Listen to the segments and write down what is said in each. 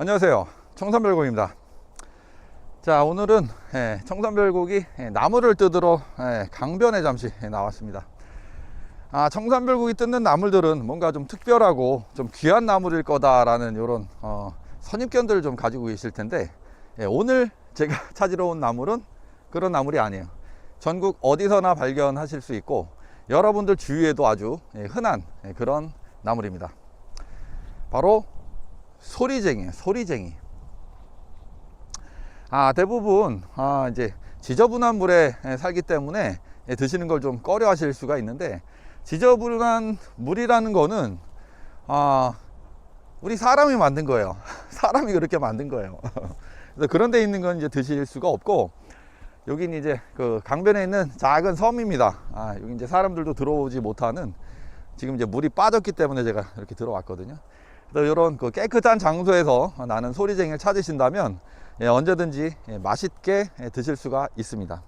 안녕하세요. 청산별곡입니다. 자, 오늘은 예, 청산별곡이 예, 나무를 뜯으러 예, 강변에 잠시 예, 나왔습니다. 아, 청산별곡이 뜯는 나물들은 뭔가 좀 특별하고 좀 귀한 나물일 거다라는 이런 어, 선입견들을 좀 가지고 계실 텐데 예, 오늘 제가 찾으러 온 나물은 그런 나물이 아니에요. 전국 어디서나 발견하실 수 있고 여러분들 주위에도 아주 예, 흔한 예, 그런 나물입니다. 바로 소리쟁이에요. 소리쟁이. 아, 대부분, 아, 이제 지저분한 물에 에, 살기 때문에 예, 드시는 걸 좀 꺼려 하실 수가 있는데, 지저분한 물이라는 거는, 아, 우리 사람이 만든 거예요. 사람이 그렇게 만든 거예요. 그래서 그런 데 있는 건 이제 드실 수가 없고, 여긴 이제 그 강변에 있는 작은 섬입니다. 아, 여기 이제 사람들도 들어오지 못하는 지금 이제 물이 빠졌기 때문에 제가 이렇게 들어왔거든요. 이런 그 깨끗한 장소에서 나는 소리쟁이를 찾으신다면 예, 언제든지 예, 맛있게 예, 드실 수가 있습니다.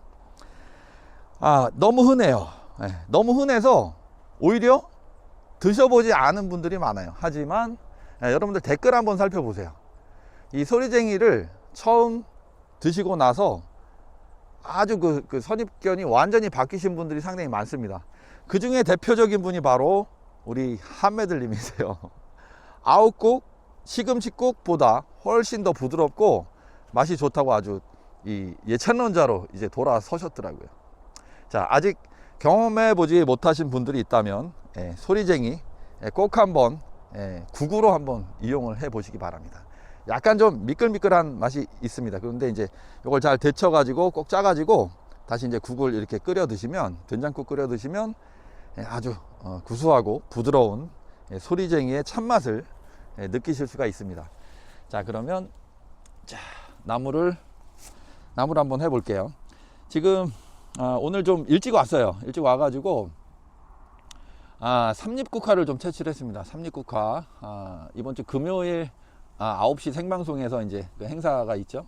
아, 너무 흔해요. 예, 너무 흔해서 오히려 드셔보지 않은 분들이 많아요. 하지만 예, 여러분들 댓글 한번 살펴보세요. 이 소리쟁이를 처음 드시고 나서 아주 그, 그 선입견이 완전히 바뀌신 분들이 상당히 많습니다. 그 중에 대표적인 분이 바로 우리 한매들님이세요. 아웃국 시금치국보다 훨씬 더 부드럽고 맛이 좋다고 아주 이 예찬론자로 이제 돌아서셨더라고요. 자 아직 경험해 보지 못하신 분들이 있다면 예, 소리쟁이 예, 꼭 한번 예, 국으로 한번 이용을 해 보시기 바랍니다. 약간 좀 미끌미끌한 맛이 있습니다. 그런데 이제 이걸 잘 데쳐 가지고 꼭 짜 가지고 다시 이제 국을 이렇게 끓여 드시면 된장국 끓여 드시면 예, 아주 어, 구수하고 부드러운 예, 소리쟁이의 참맛을 예, 느끼실 수가 있습니다. 자, 그러면 자, 나무를 나무를 한번 해 볼게요. 지금 아, 오늘 좀 일찍 왔어요. 일찍 와 가지고 아, 삼립국화를 좀 채취를 했습니다. 삼립국화. 아, 이번 주 금요일 아, 9시 생방송에서 이제 그 행사가 있죠.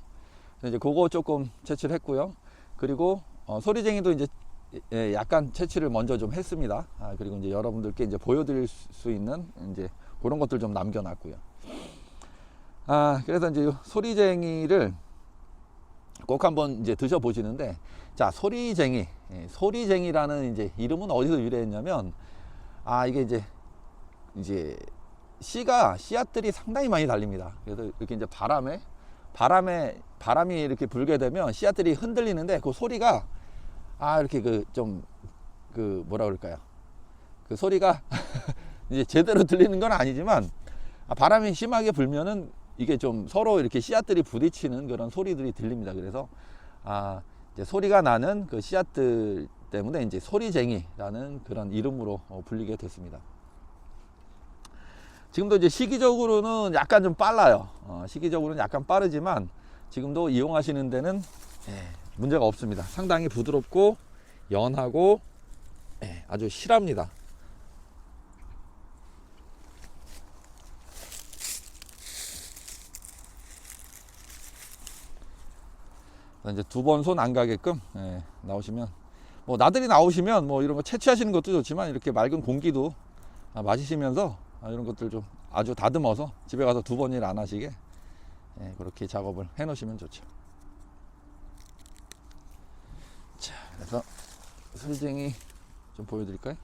이제 그거 조금 채취를 했고요. 그리고 어, 소리쟁이도 이제 예, 약간 채취를 먼저 좀 했습니다. 아, 그리고 이제 여러분들께 이제 보여드릴 수 있는 이제 그런 것들 좀 남겨놨고요. 아, 그래서 이제 요 소리쟁이를 꼭 한번 이제 드셔보시는데, 자, 소리쟁이, 예, 소리쟁이라는 이제 이름은 어디서 유래했냐면, 아, 이게 이제, 이제, 씨가, 씨앗들이 상당히 많이 달립니다. 그래서 이렇게 이제 바람에, 바람에, 바람이 이렇게 불게 되면 씨앗들이 흔들리는데 그 소리가, 아, 이렇게 그 좀, 그 뭐라 그럴까요? 그 소리가 이제 제대로 들리는 건 아니지만 아, 바람이 심하게 불면은 이게 좀 서로 이렇게 씨앗들이 부딪히는 그런 소리들이 들립니다. 그래서 아 이제 소리가 나는 그 씨앗들 때문에 이제 소리쟁이라는 그런 이름으로 어, 불리게 됐습니다. 지금도 이제 시기적으로는 약간 좀 빨라요. 어, 시기적으로는 약간 빠르지만 지금도 이용하시는 데는 예, 문제가 없습니다. 상당히 부드럽고 연하고 예, 아주 실합니다. 이제 두 번 손 안 가게끔 예, 나오시면 뭐 나들이 나오시면 뭐 이런 거 채취하시는 것도 좋지만 이렇게 맑은 공기도 아, 마시시면서 아, 이런 것들 좀 아주 다듬어서 집에 가서 두 번 일 안 하시게 예, 그렇게 작업을 해 놓으시면 좋죠. 자, 그래서 술쟁이 좀 보여드릴까요?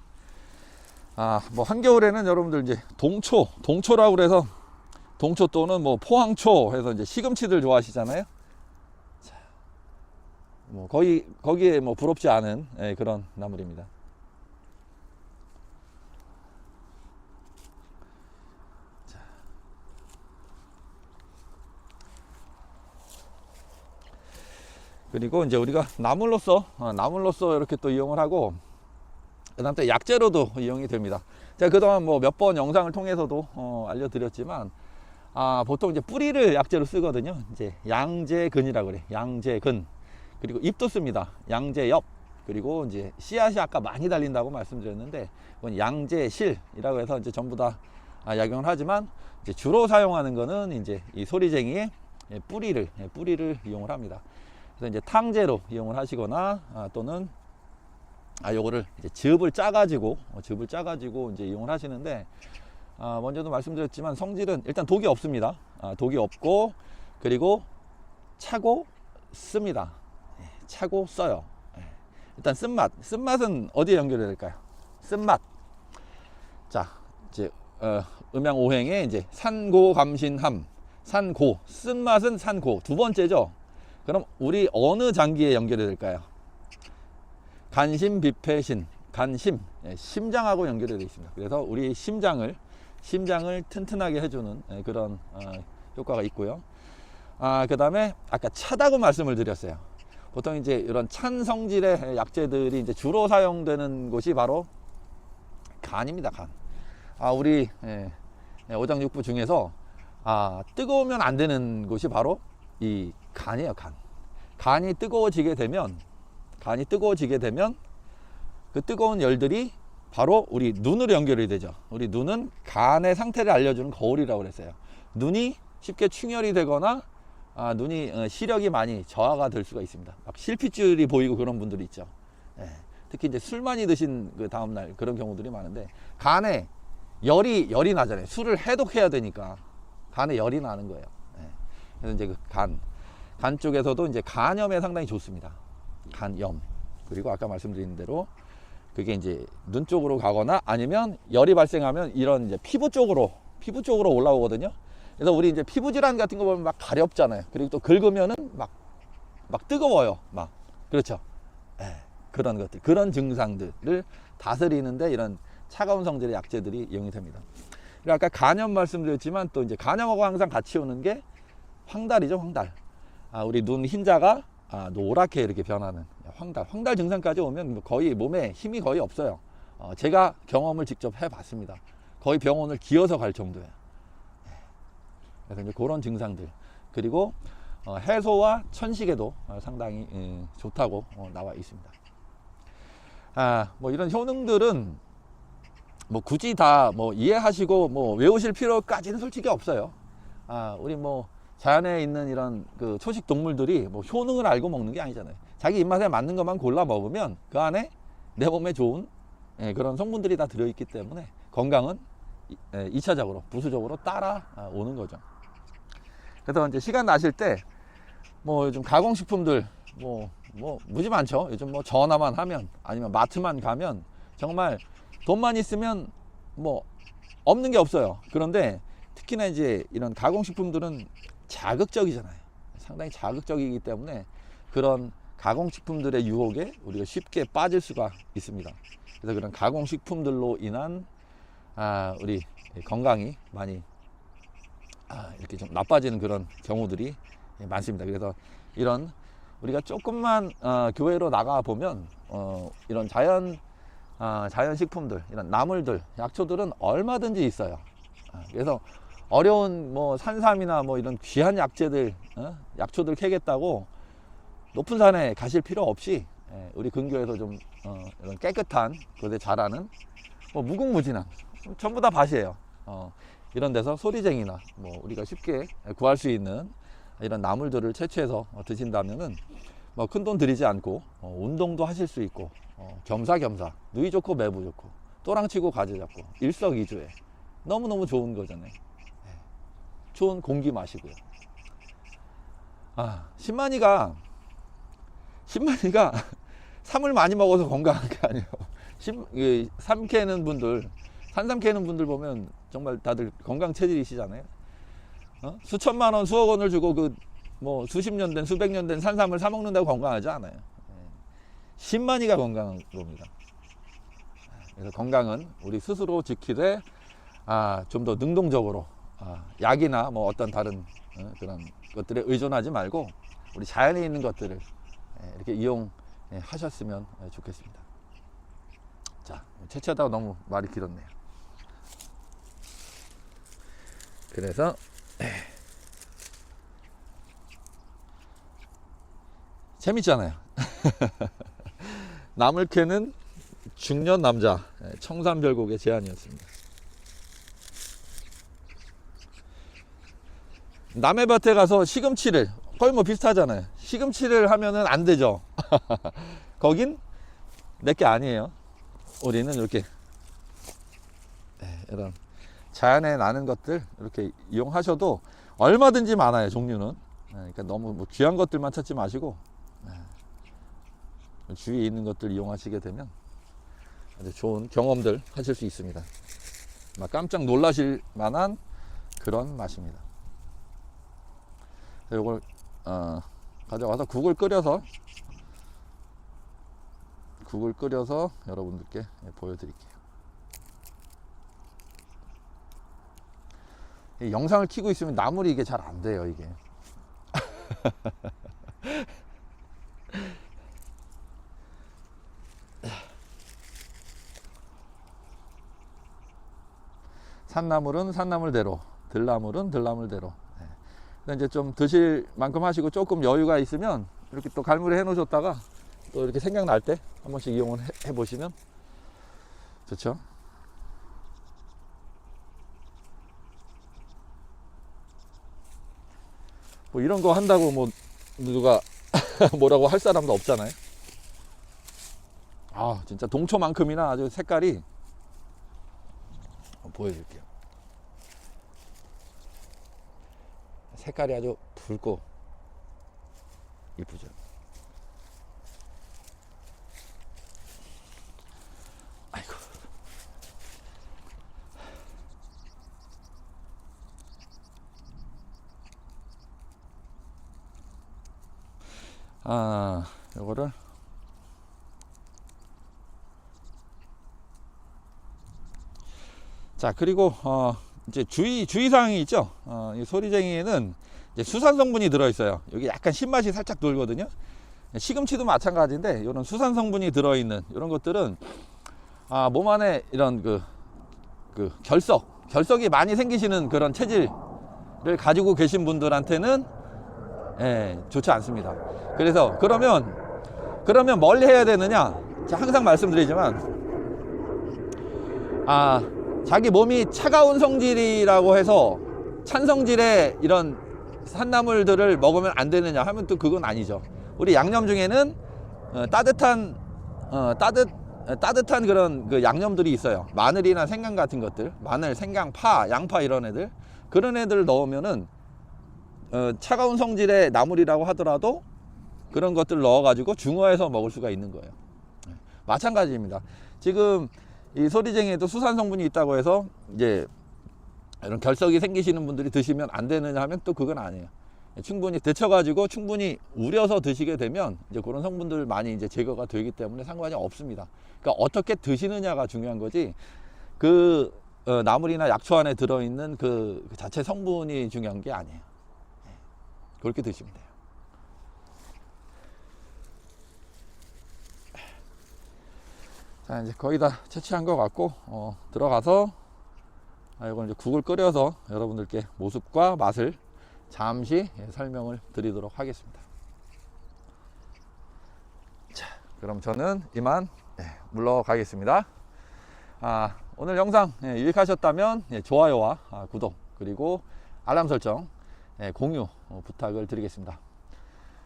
아, 뭐 한겨울에는 여러분들 이제 동초, 동초라고 그래서 동초 또는 뭐 포항초 해서 이제 시금치들 좋아하시잖아요. 뭐 거의 거기에 뭐 부럽지 않은 예, 그런 나물입니다. 자. 그리고 이제 우리가 나물로서 어, 나물로서 이렇게 또 이용을 하고 그다음 또 약재로도 이용이 됩니다. 제가 그동안 뭐 몇 번 영상을 통해서도 어, 알려드렸지만 아, 보통 이제 뿌리를 약재로 쓰거든요. 이제 양재근이라고 그래. 양재근. 그리고 잎도 씁니다. 양재엽. 그리고 이제 씨앗이 아까 많이 달린다고 말씀드렸는데 이건 양재실이라고 해서 이제 전부 다 아, 약용을 하지만 이제 주로 사용하는 거는 이제 이 소리쟁이의 예, 뿌리를 예, 뿌리를 이용을 합니다. 그래서 이제 탕제로 이용을 하시거나 아, 또는 아 요거를 이제 즙을 짜 가지고 어, 즙을 짜 가지고 이제 이용을 하시는데 아, 먼저도 말씀드렸지만 성질은 일단 독이 없습니다. 아, 독이 없고 그리고 차고 씁니다. 예, 차고 써요. 예. 일단 쓴맛. 쓴맛은 어디에 연결이 될까요? 쓴맛. 자, 이제 어, 음양 오행에 이제 산고 감신함. 산고. 쓴맛은 산고. 두 번째죠. 그럼 우리 어느 장기에 연결이 될까요? 간심 비폐신. 간심. 예, 심장하고 연결이 되어 있습니다. 그래서 우리 심장을 심장을 튼튼하게 해주는 예, 그런 어, 효과가 있고요. 아, 그 다음에 아까 차다고 말씀을 드렸어요. 보통 이제 이런 찬 성질의 약재들이 이제 주로 사용되는 곳이 바로 간입니다. 간. 아, 우리 예, 예, 오장육부 중에서 아, 뜨거우면 안 되는 곳이 바로 이 간이에요. 간. 간이 뜨거워지게 되면 간이 뜨거워지게 되면 그 뜨거운 열들이 바로 우리 눈으로 연결이 되죠. 우리 눈은 간의 상태를 알려주는 거울이라고 그랬어요. 눈이 쉽게 충혈이 되거나 아, 눈이 어, 시력이 많이 저하가 될 수가 있습니다. 막 실핏줄이 보이고 그런 분들이 있죠. 예. 특히 이제 술 많이 드신 그 다음 날 그런 경우들이 많은데 간에 열이 열이 나잖아요. 술을 해독해야 되니까 간에 열이 나는 거예요. 예. 그래서 이제 그 간, 간 쪽에서도 이제 간염에 상당히 좋습니다. 간염 그리고 아까 말씀드린 대로 그게 이제 눈 쪽으로 가거나 아니면 열이 발생하면 이런 이제 피부 쪽으로 피부 쪽으로 올라오거든요. 그래서 우리 이제 피부 질환 같은 거 보면 막 가렵잖아요. 그리고 또 긁으면은 막 막 뜨거워요. 막 그렇죠. 예, 그런 것들 그런 증상들을 다스리는데 이런 차가운 성질의 약재들이 이용이 됩니다. 그리고 아까 간염 말씀드렸지만 또 이제 간염하고 항상 같이 오는 게 황달이죠. 황달. 아, 우리 눈 흰자가 아, 노랗게 이렇게 변하는 황달. 황달 증상까지 오면 뭐 거의 몸에 힘이 거의 없어요. 어, 제가 경험을 직접 해봤습니다. 거의 병원을 기어서 갈 정도예요. 예. 그래서 이제 그런 증상들 그리고 어, 해소와 천식에도 어, 상당히 예, 좋다고 어, 나와 있습니다. 아, 뭐 이런 효능들은 뭐 굳이 다 뭐 이해하시고 뭐 외우실 필요까지는 솔직히 없어요. 아, 우리 뭐 자연에 있는 이런 그 초식 동물들이 뭐 효능을 알고 먹는 게 아니잖아요. 자기 입맛에 맞는 것만 골라 먹으면 그 안에 내 몸에 좋은 예, 그런 성분들이 다 들어있기 때문에 건강은 이- 예, 2차적으로 부수적으로 따라오는 거죠. 그래서 이제 시간 나실 때 뭐 요즘 가공식품들 뭐, 뭐 무지 많죠. 요즘 뭐 전화만 하면 아니면 마트만 가면 정말 돈만 있으면 뭐 없는 게 없어요. 그런데 특히나 이제 이런 가공식품들은 자극적이잖아요. 상당히 자극적이기 때문에 그런 가공식품들의 유혹에 우리가 쉽게 빠질 수가 있습니다. 그래서 그런 가공식품들로 인한 아, 우리 건강이 많이 아, 이렇게 좀 나빠지는 그런 경우들이 많습니다. 그래서 이런 우리가 조금만 어, 교회로 나가 보면 어, 이런 자연 아, 자연 식품들 이런 나물들 약초들은 얼마든지 있어요. 아, 그래서 어려운 뭐 산삼이나 뭐 이런 귀한 약재들 어? 약초들 캐겠다고 높은 산에 가실 필요 없이 예, 우리 근교에서 좀 어, 이런 깨끗한 곳에 자라는 뭐 무궁무진한 전부 다 밭이에요. 어, 이런 데서 소리쟁이나 뭐 우리가 쉽게 구할 수 있는 이런 나물들을 채취해서 어, 드신다면은 뭐 큰 돈 들이지 않고 어, 운동도 하실 수 있고 어, 겸사겸사 누이 좋고 매부 좋고 또랑치고 가지 잡고 일석이조에 너무너무 좋은 거잖아요. 예. 좋은 공기 마시고요. 아, 신만이가 신만이가 삼을 많이 먹어서 건강한 게 아니에요. 삼 캐는 분들, 산삼 캐는 분들 보면 정말 다들 건강 체질이시잖아요. 어? 수천만 원, 수억 원을 주고 그 뭐 수십 년 된, 수백 년 된 산삼을 사 먹는다고 건강하지 않아요. 예. 신만이가 건강한 겁니다. 그래서 건강은 우리 스스로 지키되 아, 좀 더 능동적으로 아, 약이나 뭐 어떤 다른 어, 그런 것들에 의존하지 말고 우리 자연에 있는 것들을 예, 이렇게 이용하셨으면 좋겠습니다. 자, 채취하다가 너무 말이 길었네요. 그래서 재밌잖아요. 나물 캐는 중년 남자 예, 청산별곡의 제안이었습니다. 남의 밭에 가서 시금치를 거의 뭐 비슷하잖아요. 시금치를 하면은 안 되죠. 거긴 내 게 아니에요. 우리는 이렇게 예, 이런 자연에 나는 것들 이렇게 이용하셔도 얼마든지 많아요 종류는. 네, 그러니까 너무 뭐 귀한 것들만 찾지 마시고 네, 주위에 있는 것들 이용하시게 되면 아주 좋은 경험들 하실 수 있습니다. 막 깜짝 놀라실 만한 그런 맛입니다. 이걸 어, 가져와서 국을 끓여서 국을 끓여서 여러분들께 예, 보여드릴게요. 영상을 키고 있으면 나물이 이게 잘 안 돼요, 이게. 산나물은 산나물대로, 들나물은 들나물대로. 네. 이제 좀 드실 만큼 하시고 조금 여유가 있으면 이렇게 또 갈무리 해 놓으셨다가 또 이렇게 생각날 때 한 번씩 이용을 해, 해 보시면 좋죠. 뭐 이런 거 한다고 뭐 누가 뭐라고 할 사람도 없잖아요. 아 진짜 동초만큼이나 아주 색깔이 한번 보여드릴게요. 색깔이 아주 붉고 이쁘죠. 아, 요거를 자 그리고 어 이제 주의 주의 사항이 있죠. 어, 이 소리쟁이에는 이제 수산 성분이 들어 있어요. 여기 약간 신맛이 살짝 돌거든요. 시금치도 마찬가지인데 이런 수산 성분이 들어 있는 이런 것들은 아, 몸 안에 이런 그, 그 결석, 결석이 많이 생기시는 그런 체질을 가지고 계신 분들한테는 예, 좋지 않습니다. 그래서 그러면 그러면 뭘 해야 되느냐? 항상 말씀드리지만 아, 자기 몸이 차가운 성질이라고 해서 찬 성질의 이런 산나물들을 먹으면 안 되느냐 하면 또 그건 아니죠. 우리 양념 중에는 어, 따뜻한 어, 따뜻 어, 따뜻한 그런 그 양념들이 있어요. 마늘이나 생강 같은 것들, 마늘, 생강, 파, 양파 이런 애들 그런 애들 넣으면은 어, 차가운 성질의 나물이라고 하더라도 그런 것들 넣어가지고 중화해서 먹을 수가 있는 거예요. 네. 마찬가지입니다. 지금 이 소리쟁이에도 수산 성분이 있다고 해서 이제 이런 결석이 생기시는 분들이 드시면 안 되느냐 하면 또 그건 아니에요. 충분히 데쳐가지고 충분히 우려서 드시게 되면 이제 그런 성분들 많이 이제 제거가 되기 때문에 상관이 없습니다. 그러니까 어떻게 드시느냐가 중요한 거지 그 어, 나물이나 약초 안에 들어있는 그, 그 자체 성분이 중요한 게 아니에요. 네. 그렇게 드시면 돼요. 자 이제 거의 다 채취한 것 같고 어, 들어가서 아, 이걸 이제 국을 끓여서 여러분들께 모습과 맛을 잠시 예, 설명을 드리도록 하겠습니다. 자, 그럼 저는 이만 예, 물러가겠습니다. 아, 오늘 영상 예, 유익하셨다면 예, 좋아요와 아, 구독 그리고 알람 설정 예, 공유 어, 부탁을 드리겠습니다.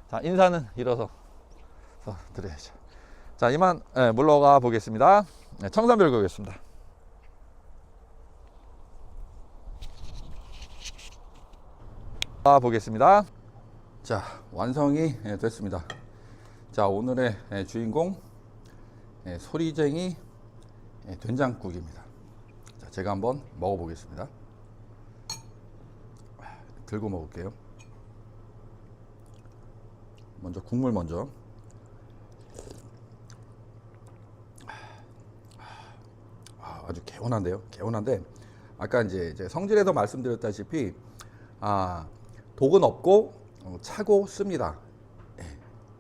자, 인사는 일어서 서 드려야죠. 자, 이만 예, 물러가 보겠습니다. 예, 청산별고였습니다. 아, 보겠습니다. 자, 완성이 예, 됐습니다. 자, 오늘의 예, 주인공 예, 소리쟁이 예, 된장국입니다. 자, 제가 한번 먹어보겠습니다. 들고 먹을게요. 먼저 국물 먼저. 아, 아주 개운한데요. 개운한데 아까 이제, 성질에서 말씀드렸다시피 아 독은 없고 어, 차고 씁니다. 예,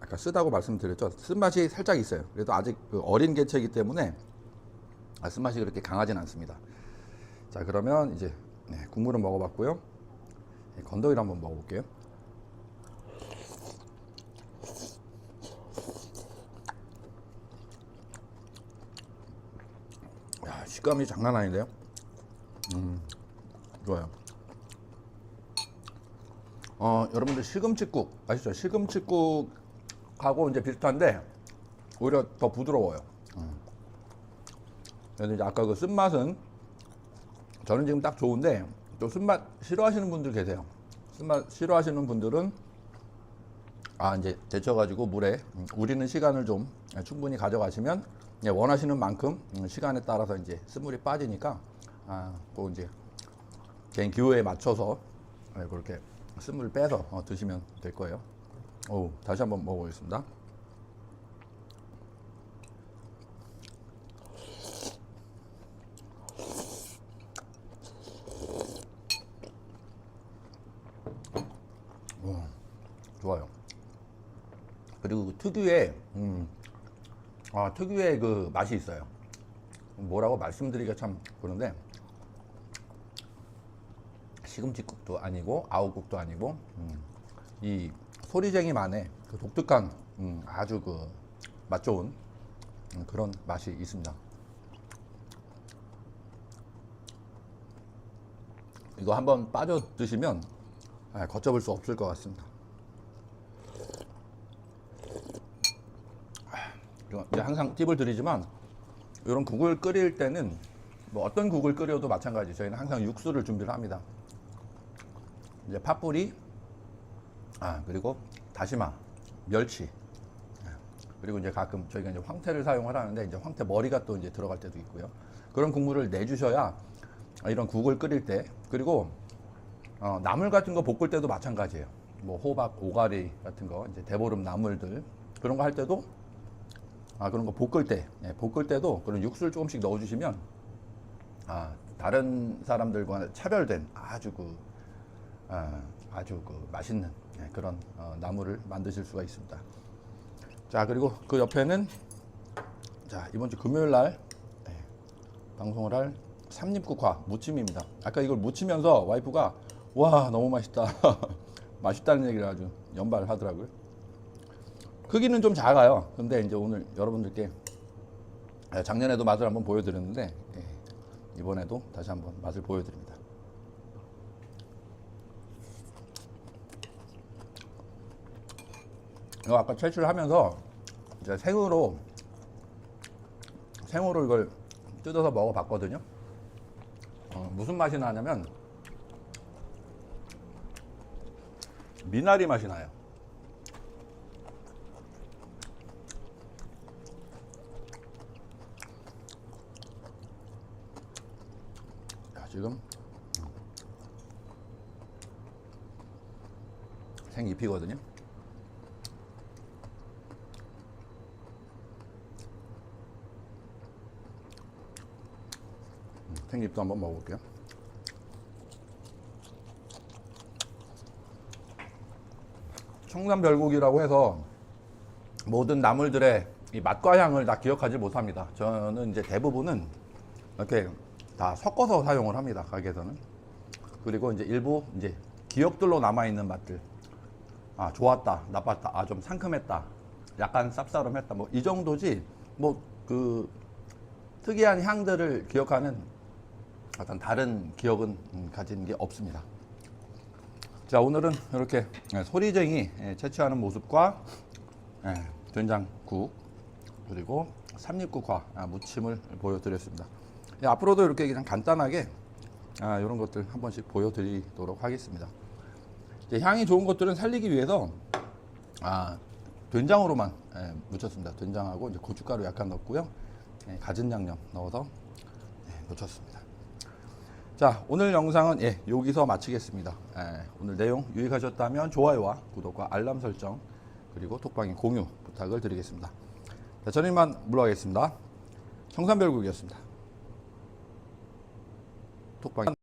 아까 쓰다고 말씀드렸죠. 쓴맛이 살짝 있어요. 그래도 아직 그 어린 개체이기 때문에 아, 쓴맛이 그렇게 강하진 않습니다. 자 그러면 이제 네, 국물은 먹어봤고요. 네, 건더기를 한번 먹어볼게요. 야, 식감이 장난 아닌데요? 음, 좋아요. 어, 여러분들 시금치국 아시죠? 시금치국하고 이제 비슷한데 오히려 더 부드러워요. 음. 그래서 이제 아까 그 쓴맛은 저는 지금 딱 좋은데 또 쓴맛 싫어하시는 분들 계세요. 쓴맛 싫어하시는 분들은 아 이제 데쳐가지고 물에 음, 우리는 시간을 좀 충분히 가져가시면 예, 원하시는 만큼 음, 시간에 따라서 이제 쓴물이 빠지니까 아꼭 이제 개인 기호에 맞춰서 예, 그렇게 쓴물 빼서 어, 드시면 될 거예요. 오 다시 한번 먹어보겠습니다. 오, 좋아요. 그리고 그 특유의 음, 아, 특유의 그 맛이 있어요. 뭐라고 말씀드리기가 참 그런데 시금치국도 아니고 아욱국도 아니고 음, 이 소리쟁이만의 그 독특한 음, 아주 그 맛 좋은 음, 그런 맛이 있습니다. 이거 한번 빠져 드시면 아, 걷잡을 수 없을 것 같습니다. 이거 이제 항상 팁을 드리지만 이런 국을 끓일 때는 뭐 어떤 국을 끓여도 마찬가지 저희는 항상 육수를 준비를 합니다. 이제 팥뿌리, 아 그리고 다시마, 멸치, 예. 그리고 이제 가끔 저희가 이제 황태를 사용을 하는데 이제 황태 머리가 또 이제 들어갈 때도 있고요. 그런 국물을 내주셔야 이런 국을 끓일 때 그리고 어, 나물 같은 거 볶을 때도 마찬가지예요. 뭐 호박, 오가리 같은 거 이제 대보름 나물들 그런 거 할 때도 아 그런 거 볶을 때 예, 볶을 때도 그런 육수를 조금씩 넣어주시면 아 다른 사람들과 차별된 아주 그 아, 아주 그 맛있는 예, 그런 어, 나물을 만드실 수가 있습니다. 자 그리고 그 옆에는 자 이번 주 금요일 날 예, 방송을 할 삼립국화 무침입니다. 아까 이걸 무치면서 와이프가 와 너무 맛있다 맛있다는 얘기를 아주 연발하더라고요. 크기는 좀 작아요. 근데 이제 오늘 여러분들께 아, 작년에도 맛을 한번 보여드렸는데 예, 이번에도 다시 한번 맛을 보여드립니다. 이거 아까 채취하면서 이제 생으로 생으로 이걸 뜯어서 먹어봤거든요. 어, 무슨 맛이 나냐면 미나리 맛이 나요. 지금 생잎이거든요. 음, 생잎도 한번 먹어볼게요. 청산별곡이라고 해서 모든 나물들의 이 맛과 향을 다 기억하지 못합니다. 저는 이제 대부분은 이렇게 다 섞어서 사용을 합니다. 가게에서는. 그리고 이제 일부 이제 기억들로 남아 있는 맛들. 아, 좋았다, 나빴다, 아, 좀 상큼했다, 약간 쌉싸름했다. 뭐 이 정도지. 뭐 그 특이한 향들을 기억하는 어떤 다른 기억은 음, 가진 게 없습니다. 자 오늘은 이렇게 예, 소리쟁이 예, 채취하는 모습과 예, 된장국 그리고 삼립국화 아, 무침을 보여드렸습니다. 예, 앞으로도 이렇게 그냥 간단하게 아, 이런 것들 한 번씩 보여드리도록 하겠습니다. 향이 좋은 것들은 살리기 위해서 아, 된장으로만 예, 무쳤습니다. 된장하고 이제 고춧가루 약간 넣고요, 예, 갖은 양념 넣어서 예, 무쳤습니다. 자 오늘 영상은 예, 여기서 마치겠습니다. 예, 오늘 내용 유익하셨다면 좋아요와 구독과 알람 설정 그리고 톡방의 공유 부탁을 드리겠습니다. 자, 저는 이만 물러가겠습니다. 청산별국이었습니다. 톡방